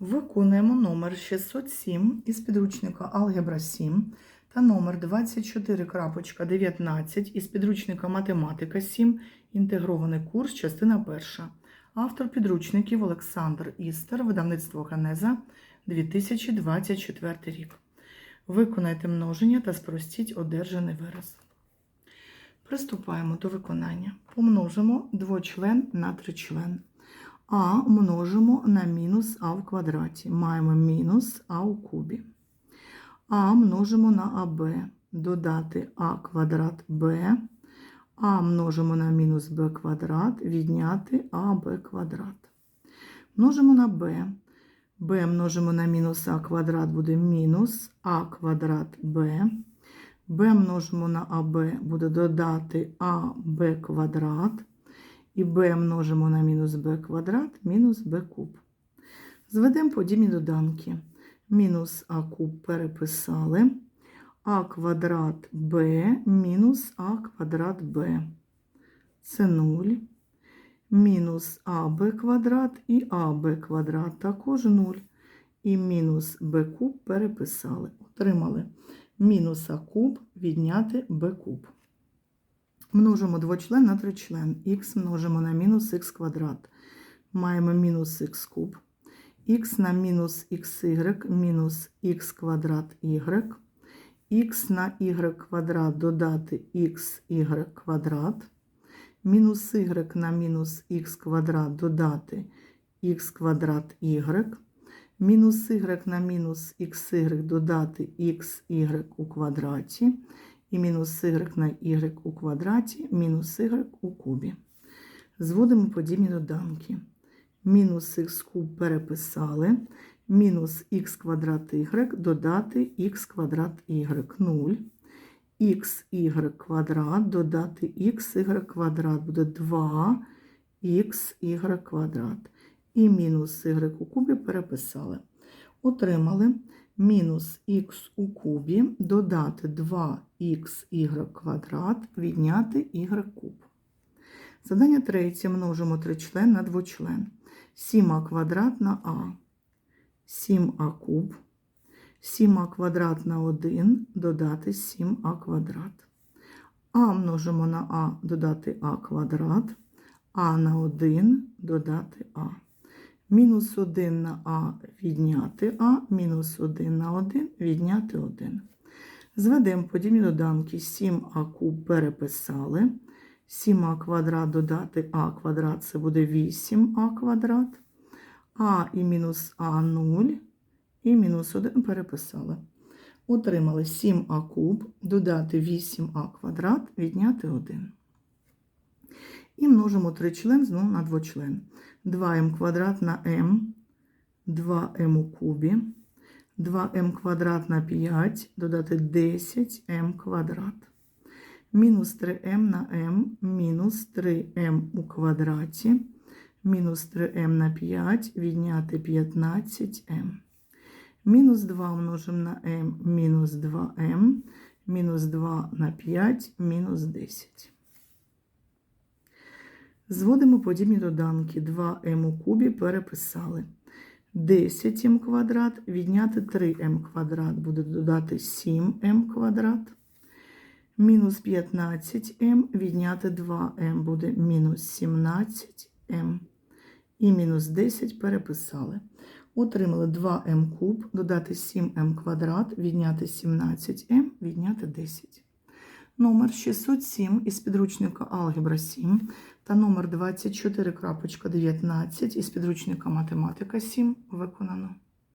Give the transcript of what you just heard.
Виконуємо номер 607 із підручника Алгебра 7 та номер 24.19 із підручника Математика 7, інтегрований курс, частина перша. Автор підручників Олександр Істер, видавництво Генеза, 2024 рік. Виконайте множення та спростіть одержаний вираз. Приступаємо до виконання. Помножимо двочлен на тричлен. А множимо на мінус А в квадраті. Маємо мінус А у кубі. А множимо на АБ. Додати А квадрат Б. А множимо на мінус Б квадрат, відняти АБ квадрат. Множимо на Б. Б множимо на мінус А квадрат буде мінус А квадрат Б. Б множимо на АБ буде додати АБ квадрат. І b множимо на мінус b квадрат, мінус b куб. Зведемо подібні доданки. Мінус а куб переписали. А квадрат b мінус а квадрат b. Це 0. Мінус аб квадрат і аб квадрат також 0. І мінус b куб переписали. Отримали мінус а куб відняти b куб. Множимо двочлен на тричлен. Х множимо на мінус х квадрат. Маємо мінус х куб. Х на мінус xy мінус х квадрат y. Х на y квадрат додати xy квадрат. Мінус y на мінус х квадрат додати х квадрат y. Мінус y на мінус xy додати xy у квадраті і мінус y на y у квадраті, мінус y у кубі. Зводимо подібні доданки. Мінус х куб переписали, мінус х квадрат y додати х квадрат y 0. xy квадрат додати xy квадрат буде 2 xy квадрат. І мінус y у кубі переписали. Отримали мінус х у кубі додати 2xy квадрат, відняти y куб. Задання третє множимо тричлен на двочлен. 7а квадрат на а. 7а куб. 7а квадрат на 1 додати 7а квадрат. А множимо на а додати а квадрат. А на 1 додати а. Мінус 1 на А відняти А, мінус 1 на 1 відняти 1. Зведемо подібні доданки 7а куб переписали. 7а квадрат додати А квадрат це буде 8а квадрат. А і мінус А 0. І мінус 1 переписали. Отримали 7а куб, додати 8а квадрат, відняти 1. І множимо тричлен знову на двочлен. 2m квадрат на m, 2m у кубі, 2m квадрат на 5, додати 10m квадрат. Мінус 3m на m, мінус 3m у квадраті, мінус 3m на 5, відняти 15m. Мінус 2 множимо на m, мінус 2m, мінус 2 на 5, мінус 10. Зводимо подібні доданки. 2m у кубі переписали. 10m квадрат, відняти 3m квадрат, буде додати 7m квадрат. Мінус 15m, відняти 2m буде мінус 17m. І мінус 10 переписали. Отримали 2m куб, додати 7m квадрат, відняти 17m, відняти 10 номер 607 із підручника Алгебра 7 та номер 24.19 із підручника Математика 7 виконано.